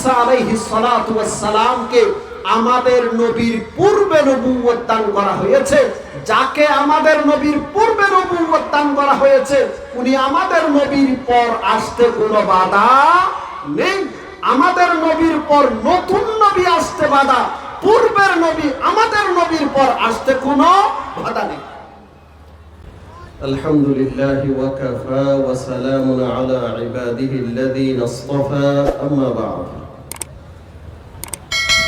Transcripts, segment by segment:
ঈসা আলাইহিস সালাতু ওয়াস সালামকে আমাদের নবীর পূর্বে নবুয়ত দান করা হয়েছে যাকে আমাদের নবীর পূর্বে নবুয়ত দান করা হয়েছে উনি আমাদের নবীর পর আসতে কোনো বাধা নেই আমাদের নবীর পর নতুন নবী আসতে বাধা পূর্বের নবী আমাদের নবীর পর আসতে কোনো বাধা নেই الحمد لله وكفى وسلام على عباده الذين اصطفى أما بعد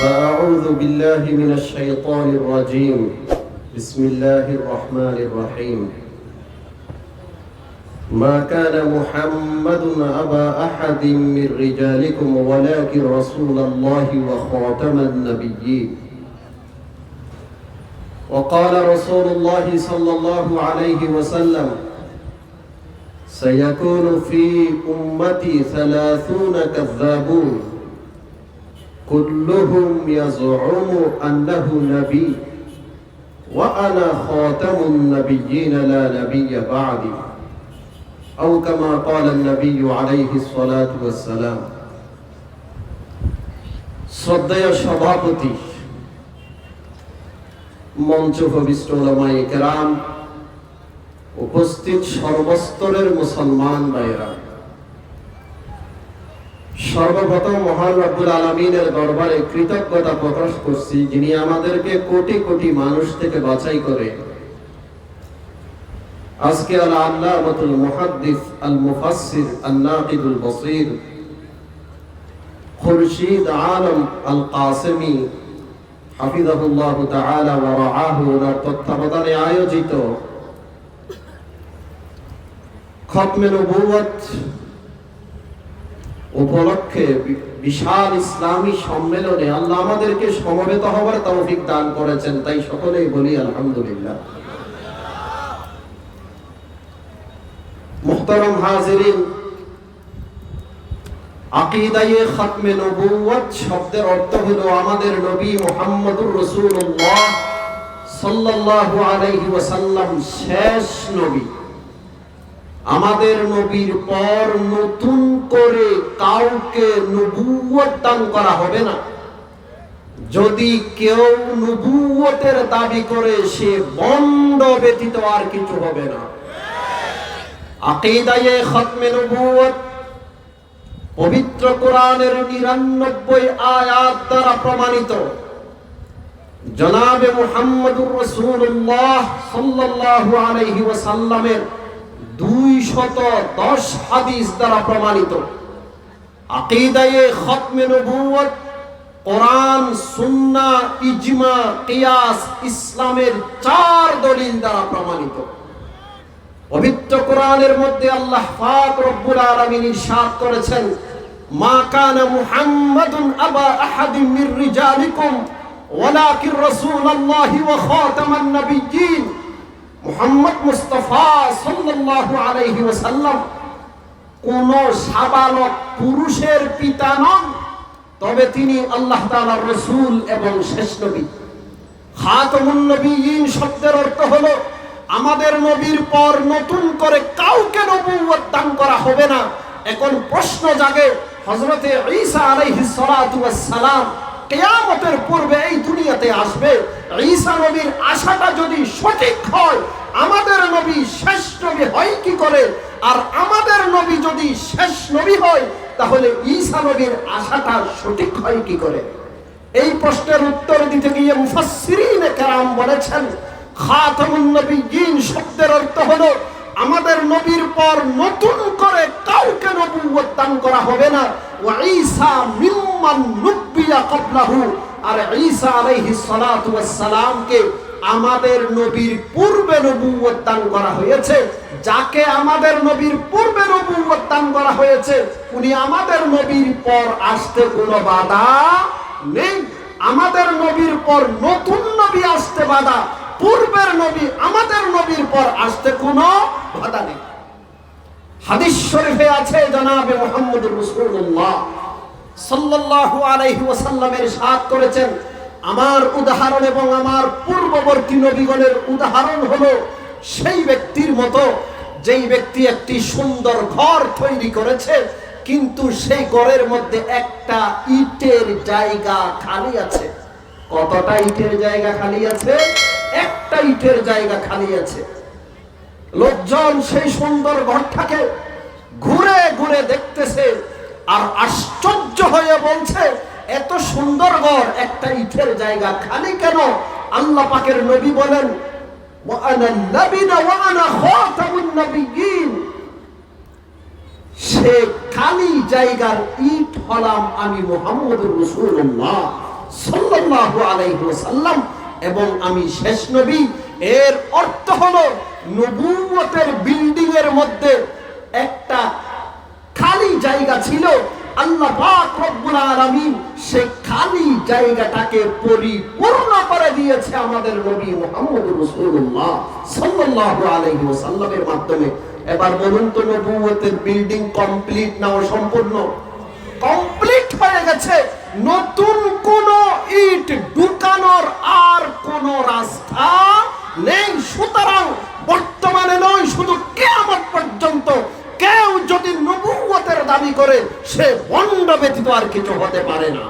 فأعوذ بالله من الشيطان الرجيم. بسم الله الرحمن الرحيم. ما كان محمد أبا أحد من رجالكم ولكن رسول الله وخاتم النبيين. وقال رسول الله صلى الله عليه وسلم سيكون في أمتي ثلاثون كذابون. كلهم يزعم أنه نبي وأنا خاتم النبيين لا نبي بعدي أو كما قال النبي عليه الصلاة والسلام শ্রদ্ধেয় সভাপতি মঞ্চ ভবিষ্ঠ ওলামায়ে কেরাম উপস্থিত সর্বস্তরের মুসলমান ভাইয়েরা সর্বপ্রথম মহান রব্বুল আলমিনের দরবারে কৃতজ্ঞতা প্রকাশ করছি, যিনি আমাদেরকে কোটি কোটি মানুষ থেকে বাছাই করে। আজকে আল আল আল নাকিদুল বসির, খুরশিদ আলম আল কাসেমি, হাফিজাহুল্লাহ তাআলা ওয়া রাআহু, ওনার তত্ত্বাবধানে আয়োজিত খতমে উপলক্ষে বিশাল ইসলামী সম্মেলনে আল্লাহ আমাদেরকে সমবেত হওয়ার তৌফিক দান করেছেন, তাই সকলেই বলি আলহামদুলিল্লাহ। মুহতারাম হাজিরিন, আকিদায়ে খাতমে নবুয়ত শব্দের অর্থ হলো আমাদের নবী মুহাম্মদুর রাসূলুল্লাহ সাল্লাল্লাহু আলাইহি ওয়াসাল্লাম শেষ নবী। আমাদের নবীর পর নতুন করে কাউকে নবুয়ত দান করা হবে না। যদি কেউ নবুয়তের দাবি করে, সে বন্ধ ব্যতীত আর কিছু হবে না। আকিদায়ে খাতমে নবুয়ত পবিত্র কোরআনের নিরানব্বই আয়াত দ্বারা প্রমাণিত। জনাবে মুহাম্মদুর রাসূলুল্লাহ সাল্লাল্লাহু আলাইহি ওয়াসাল্লামের দুই শত দশ হাদিস দ্বারা প্রমাণিত। আকিদায়ে খতমে নবুয়ত কোরআন, সুন্না, ইজমা, কিয়াস, ইসলামের চার দলিল দ্বারা প্রমাণিত। পবিত্র কোরআনের মধ্যে আল্লাহ পাক রব্বুল আলামিন ইরশাদ করেছেন, মা কানা মুহাম্মাদুন আবা আহাদিন মির রিজালিকুম, ওয়ালাকিন রাসূলুল্লাহি ওয়া খাতামান নাবিয়্যিন। মুহাম্মদ মুস্তাফা সাল্লাল্লাহু আলাইহি ওয়াসাল্লাম কোন সাবালক পুরুষের পিতা নন, তবে তিনি আল্লাহ তাআলার রাসূল এবং শেষ নবী। খাতামুন নবিয়্যিন শব্দের অর্থ হলো, আমাদের নবীর পর নতুন করে কাউকে নবুয়ত দান করা হবে না। এখন প্রশ্ন জাগে হযরতে ঈসা আলাইহিস সালাতু ওয়াস সালাম কিয়ামতের পূর্বে এই দুনিয়াতে আসবে। ঈসা নবীর আশাটা যদি সঠিক হয়, আমাদের নবী শেষ নবী হয় কি করে? আর আমাদের নবী যদি শেষ নবী হয়, তাহলে ঈসা নবীর আশাটা সঠিক হয় কি করে? এই প্রশ্নের উত্তর দিতে গিয়ে মুফাসসিরিনে কেরাম বলেছেন, খাতামুন নবিয়্যিন শব্দের অর্থ হলো, আমাদের নবীর পর নতুন করে কাউকে নবুয়ত দান করা হবে না। ওয়া ঈসা মিম্মান নুব্বিয়া ক্বাবলাহু। আর ঈসা আলাইহিস সালাতু ওয়াস সালামকে আমাদের নবীর পূর্বে নবুয়ত দান করা হয়েছে। যাকে আমাদের নবীর পূর্বে নবুয়ত দান করা হয়েছে, উনি আমাদের নবীর পর আসতে কোনো বাধা নেই। আমাদের নবীর পর নতুন নবী আসতে বাধা, পূর্বের নবী আমাদের নবীর পর আসতে কোনো বাধা নেই। হাদিস শরীফে আছে জনাবে মুহাম্মদুর রাসূলুল্লাহ। সাল্লাল্লাহু আলাইহি ওয়াসাল্লামের সাথ করেছেন, আমার উদাহরণ এবং আমার পূর্ববর্তী নবীগণের উদাহরণ হলো সেই ব্যক্তির মতো, যেই ব্যক্তি একটি সুন্দর ঘর তৈরি করেছে, কিন্তু সেই ঘরের মধ্যে একটা ইটের জায়গা খালি আছে। কতটা ইটের জায়গা খালি আছে? একটা ইটের জায়গা খালি আছে। লোকজন সেই সুন্দর ঘরটাকে ঘুরে ঘুরে দেখতেছে আর আশ্চর্য হয়ে বলছে, এত সুন্দর ঘর, একটা ইটের জায়গা। খালি কেন? আল্লাহ পাকের নবী বলেন সে খালি জায়গার ইট হলাম আমি মোহাম্মদ রসুল্লাহ আলাইহ সাল্লাম এবং আমি শেষ নবী। এর অর্থ হলো নবুয়তের বিল্ডিং এর মধ্যে একটা খালি জায়গা ছিল। আল্লাহ পাক রব্বুল আলামিন খালি জায়গাটাকে পরিপূর্ণ করে দিয়েছে আমাদের নবী মুহাম্মদ রাসূলুল্লাহ সাল্লাল্লাহু আলাইহি ওয়াসাল্লামের মাধ্যমে। এবার বলুন তো নবুয়তের বিল্ডিং কমপ্লিট না অসম্পূর্ণ? কমপ্লিট হয়ে গেছে। নতুন কোন ইট ঢুকানোর আর কোন রাস্তা নেই। সুতরাং বর্তমানে নয়, শুধু কেয়ামত পর্যন্ত কেউ যদি নবুয়তের দাবি করে, সে বন্ড ব্যতীত আর কিছু হতে পারে না।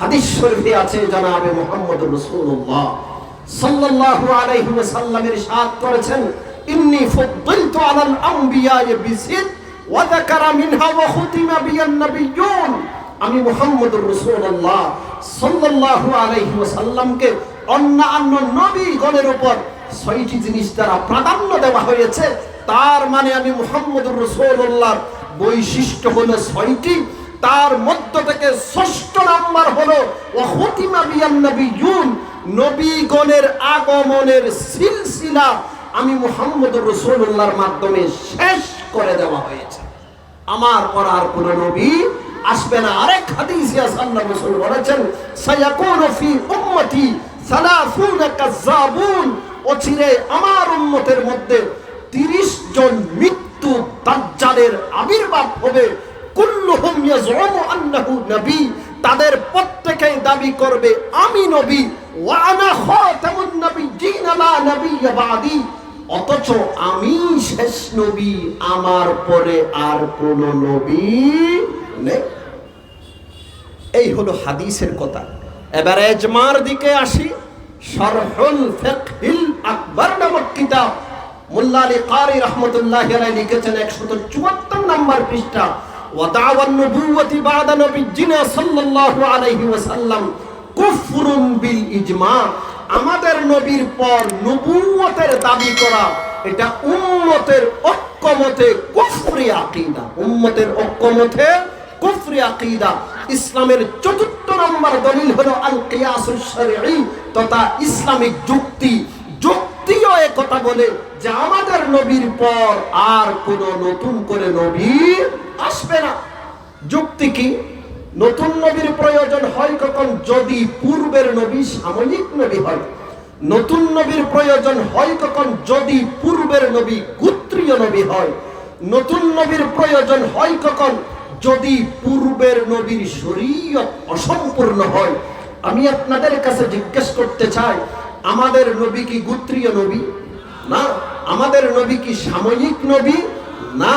হাদিস শরীফে আছে জানাবে মোহাম্মদ রাসূলুল্লাহ সাল্লাল্লাহু আলাইহি ওয়াসাল্লামের সাথ করেছেন, ইন্নী ফুদ্দিলতু আলাল আমবিয়া বিসিদ ওয়া যাকারা মিনহা ওয়া খুতিমা বিয়ান নাবিয়্যুন। আমি মুহাম্মদুর রাসূলুল্লাহ সাল্লাল্লাহু আলাইহি ওয়াসাল্লামকে অন্যান্য নবীগণের উপর ছয়টি জিনিস দ্বারা প্রাধান্য দেওয়া হয়েছে, তার মানে আমি মুহাম্মদুর রাসূলুল্লাহর বৈশিষ্ট্য হলো ছয়টি। তার মধ্য থেকে ষষ্ঠ নাম্বার হলো ওয়াহুতিমা বিয়ান নবিয়ুন নবীগণের আগমনের সিলসিলা আমি মুহাম্মদ রাসূলুল্লাহর মাধ্যমে শেষ করে দেওয়া হয়েছে। আমার পর আর কোন নবী আসবে না। আরেক হাদিসে আল্লাহ রাসূল বলেছেন, সায়াকুনু ফি উম্মতি সালাসুনা কাযাবুন অচিরে আমার উম্মতের মধ্যে 30 জন মৃত্যু দাজ্জালের আবির্ভাব হবে। কুল্লুহুম ইয়াজউমু আন্নাহু নবী, তাদের প্রত্যেকেই দাবি করবে, আমি নবী, ওয়া আনা খাতামুন লা বাদি। অথচ আমি শেষ নবী, আমার পরে আর কোন নবী নেই। এই হলো হাদিসের কথা। এবার এজমার দিকে আসি। শরহুল ফিকহিল আকবর নামক কিতাব। মোল্লা আলী কারি রহমতুল্লাহ আলাইহি লিখেছেন 174 নম্বর পৃষ্ঠা। ওয়াদাওয়ান নবুওয়াতি বাদা নবিয়্যিনা সাল্লাল্লাহু আলাইহি ওয়াসাল্লাম কুফরুন বিল ইজমা। আমাদের নবীর পর নবুয়তের দাবি করা, এটা উম্মতের ঐক্যমতে কুফরি আকীদা। উম্মতের ঐক্যমতে কুফরি আকীদা। ইসলামের চতুর্থ নম্বর দলিল হলো আল কিয়াসুল শরঈ। তথা ইসলামিক যুক্তি। যুক্তিও কথা বলে যে আমাদের নবীর পর আর কোন নতুন করে নবী আসবে না। যুক্তি কি? নতুন নবীর প্রয়োজন হয় কখন? যদি পূর্বের নবী সাময়িক নবী হয়। নতুন নবীর প্রয়োজন হয় কখন? যদি পূর্বের নবী গোত্রীয় নবী হয়। নতুন নবীর প্রয়োজন হয় কখন? যদি পূর্বের নবীর শরীয়ত অসম্পূর্ণ হয়, আমি আপনাদের কাছে জিজ্ঞেস করতে চাই, আমাদের নবী কি গোত্রীয় নবী? না, আমাদের নবী কি সাময়িক নবী? না,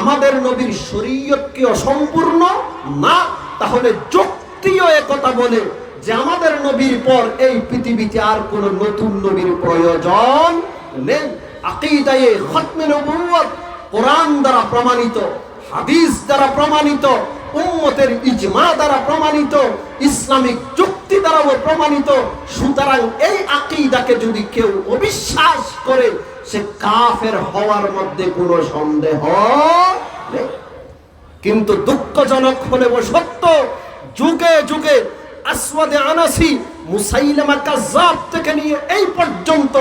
আমাদের নবীর শরীয়ত কি অসম্পূর্ণ? না, তাহলে যুক্তিও কথা বলে যে আমাদের নবীর পর এই পৃথিবীতে আর কোন নতুন নবীর প্রয়োজন নেই। আকিদায়ে খতমে নবুয়ত কোরআন দ্বারা প্রমাণিত। হাদিস দ্বারা প্রমাণিত, উম্মতের ইজমা দ্বারা প্রমাণিত, ইসলামিক যুক্তি দ্বারাও প্রমাণিত। সুতরাং এই আকিদাকে যদি কেউ অবিশ্বাস করে, সে কাফের হওয়ার মধ্যে কোনো সন্দেহ নেই। কিন্তু দুঃখজনক হলেও সত্য, যুগে যুগে আসওয়াদে আনাসি মুসাইলামা কাজ্জাব থেকে নিয়ে এই পর্যন্ত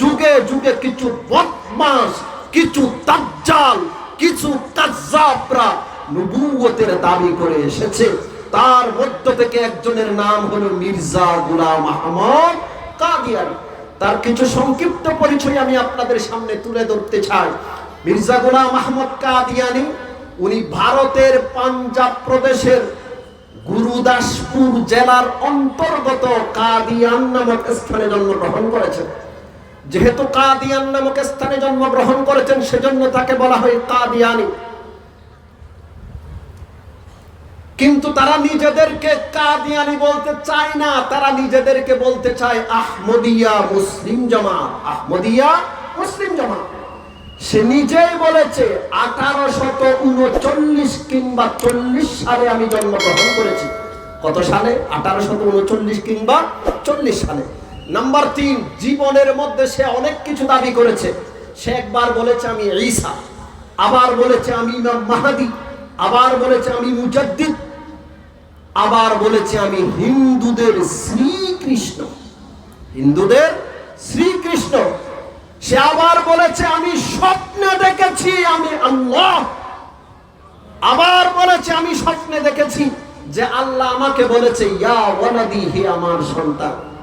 যুগে যুগে কিছু বদমাস কিছু দাজ্জাল কিছু কাজ্জাবরা নবুয়তের দাবি করে এসেছে। তার মধ্য থেকে একজনের নাম হলো মির্জা গুলাম আহমদ কাদিয়ানি। তার কিছু সংক্ষিপ্ত পরিচয় আমি আপনাদের সামনে তুলে ধরতে চাই। মির্জা গুলাম আহমদ কাদিয়ানি, উনি ভারতের পাঞ্জাব প্রদেশের গুরুদাসপুর জেলার অন্তর্গত কাদিয়ান নামক স্থানে জন্মগ্রহণ করেছেন। যেহেতু কাদিয়ান নামক স্থানে জন্মগ্রহণ করেছেন, সেজন্য তাকে বলা হয় কাদিয়ানি। কিন্তু তারা নিজেদেরকে কাদিয়ানি বলতে চায় না, তারা নিজেদেরকে বলতে চায় আহমদিয়া মুসলিম জামাত। আহমদিয়া মুসলিম জামাত। সে নিজেই বলেছে আঠারো শত উনচল্লিশ কিংবা চল্লিশ সালে আমি জন্মগ্রহণ করেছি। কত সালে? আঠারো শত উনচল্লিশ কিংবা চল্লিশ সালে। নাম্বার তিন জীবনের মধ্যে সে অনেক কিছু দাবি করেছে। সে একবার বলেছে, আমি ঈসা। আবার বলেছে, আমি ইমাম মাহাদি। আবার বলেছে, আমি মুজাদ্দিদ। আবার বলেছে, আমি হিন্দুদের শ্রীকৃষ্ণ। হিন্দুদের শ্রীকৃষ্ণ। সে আবার বলেছে, আমি স্বপ্নে দেখেছি, আমি আল্লাহ। আবার বলেছে, আমি স্বপ্নে দেখেছি যে আল্লাহ আমাকে বলেছে, ইয়া ওয়ালাদি, হে আমার সন্তান।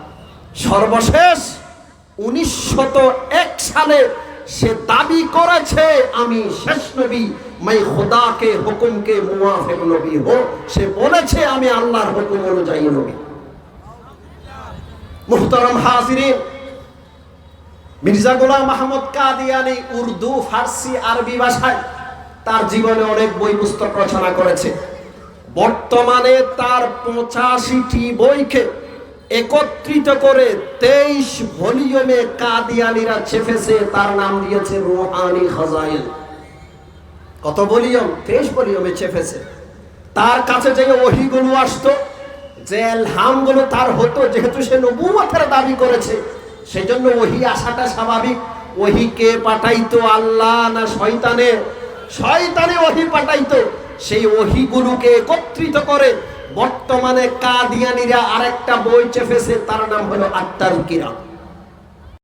সর্বশেষ উনিশশত এক সালে সে দাবি করেছে, আমি শেষ নবী, মাই খোদাকে, হুকুমকে মুআফিক নবী হো সে বলেছে, আমি আল্লাহর হুকুম অনুযায়ী নবী। মুহতারাম হাজিরিন, মির্জা গোলাম মাহমুদ কাদিয়ানি উর্দু, ফার্সি, আরবি ভাষায় তার জীবনে অনেক বই পুস্তক রচনা করেছে। বর্তমানে তার পঁচাশিটি বইকে একত্রিত করে তেইশ ভলিউমে কাদিয়ানিরা চেপেছে, তার নাম দিয়েছে রোহানি খাজাইল। কত ভলিউম? তেইশ ভলিউমে চেপেছে। তার কাছে যে ওহিগুলো আসতো, যে হামগুলো তার হতো, যেহেতু সে নবুয়তের দাবি করেছে সেই জন্য ওহি আসাটা স্বাভাবিক। ওহি কে পাঠাইতো, আল্লাহ না শয়তানে শয়তানে ওহি পাঠাইতো। সেই ওহিগুলোকে একত্রিত করে বর্তমানে কাদিয়ানিরা আরেকটা বই চেপেছে তার নাম হলো আত্মার কিরা